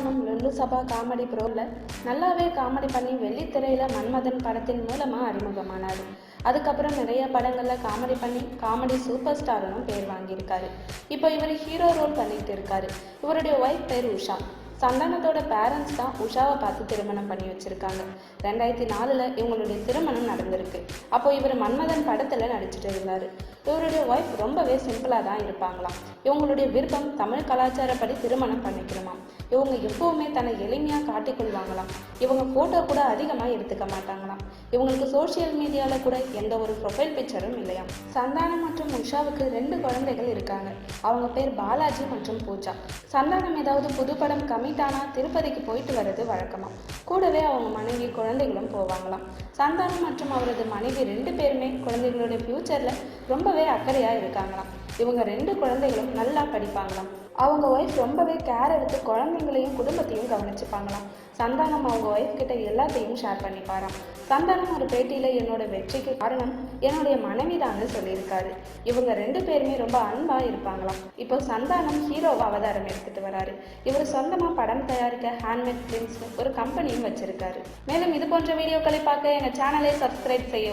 கலாய்க்கும் லுல்லு சபா comedy ப்ரோவில் நல்லாவே comedy பண்ணி வெள்ளித்திரையில் மன்மதன் படத்தின் மூலமாக அறிமுகமானார். அதுக்கப்புறம் நிறைய படங்களில் காமெடி பண்ணி காமெடி சூப்பர் ஸ்டாருன்னு பேர் வாங்கியிருக்காரு. இப்போ இவர் ஹீரோ ரோல் பண்ணிட்டு இருக்காரு. இவருடைய ஒய்ஃப் பேர் உஷா. சந்தானத்தோட பேரண்ட்ஸ் தான் உஷாவை பார்த்து திருமணம் பண்ணி வச்சிருக்காங்க. ரெண்டாயிரத்தி நாலில் இவங்களுடைய திருமணம் நடந்திருக்கு. அப்போ இவர் மன்மதன் படத்தில் நடிச்சிட்டு இருந்தார். இவருடைய ஒய்ஃப் ரொம்பவே சிம்பிளாக தான் இருப்பாங்களாம். இவங்களுடைய விருப்பம் தமிழ் கலாச்சாரப்படி திருமணம் பண்ணிக்கணுமா இவங்க எப்போவுமே தன்னை எளிமையாக காட்டிக்கொள்வாங்களாம் இவங்க ஃபோட்டோ கூட அதிகமாக எடுத்துக்க மாட்டாங்களாம். இவங்களுக்கு சோஷியல் மீடியாவில் கூட எந்த ஒரு ப்ரொஃபைல் பிக்சரும் இல்லையாம். சந்தானம் மற்றும் உஷாவுக்கு ரெண்டு குழந்தைகள் இருக்காங்க. அவங்க பேர் பாலாஜி மற்றும் பூஜா. சந்தானம் ஏதாவது புது படம் கமிட் ஆனால் திருப்பதிக்கு போயிட்டு வர்றது வழக்கமாக கூடவே அவங்க மனைவி குழந்தைகளும் போவாங்களாம். சந்தானம் மற்றும் அவரது மனைவி ரெண்டு பேருமே குழந்தைகளுடைய ஃப்யூச்சரில் ரொம்பவே அக்கறையாக இருக்காங்களாம். இவங்க ரெண்டு குழந்தைகளும் நல்லா படிப்பாங்களாம். அவங்க ஒய்ஃப் ரொம்பவே கேர் எடுத்து குழந்தைங்களையும் குடும்பத்தையும் கவனிச்சுப்பாங்களாம். சந்தானம் அவங்க ஒய்ஃப் கிட்ட எல்லாத்தையும் ஷேர் பண்ணிப்பாராம். சந்தானம் ஒரு பேட்டியில் என்னோட வெற்றிக்கு காரணம் என்னுடைய மனைவி தான் சொல்லியிருக்காரு. இவங்க ரெண்டு பேருமே ரொம்ப அன்பாக இருப்பாங்களாம். இப்போ சந்தானம் ஹீரோவை அவதாரம் எடுத்துட்டு வராரு. இவர் சொந்தமாக படம் தயாரிக்க ஹேண்ட்மேட் ஃபிலிம்ஸ் ஒரு கம்பெனியும் வச்சிருக்காரு. மேலும் இது போன்ற வீடியோக்களை பார்க்க எங்கள் சேனலை சப்ஸ்கிரைப் செய்யவும்.